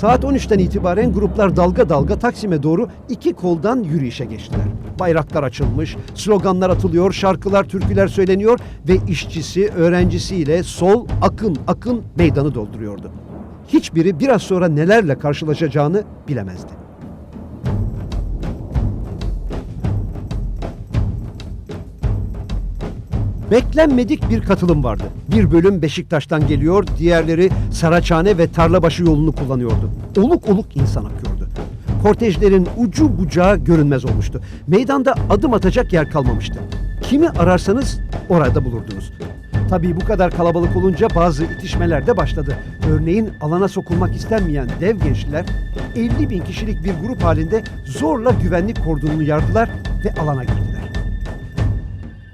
Saat 13'ten itibaren gruplar dalga dalga Taksim'e doğru iki koldan yürüyüşe geçtiler. Bayraklar açılmış, sloganlar atılıyor, şarkılar, türküler söyleniyor ve işçisi, öğrencisiyle sol akın akın meydanı dolduruyordu. Hiçbiri biraz sonra nelerle karşılaşacağını bilemezdi. Beklenmedik bir katılım vardı. Bir bölüm Beşiktaş'tan geliyor, diğerleri Saraçhane ve Tarlabaşı yolunu kullanıyordu. Oluk oluk insan akıyordu. Kortejlerin ucu bucağı görünmez olmuştu. Meydanda adım atacak yer kalmamıştı. Kimi ararsanız orada bulurdunuz. Tabii bu kadar kalabalık olunca bazı itişmeler de başladı. Örneğin alana sokulmak istenmeyen dev gençler 50 bin kişilik bir grup halinde zorla güvenlik kordonunu yardılar ve alana girdiler.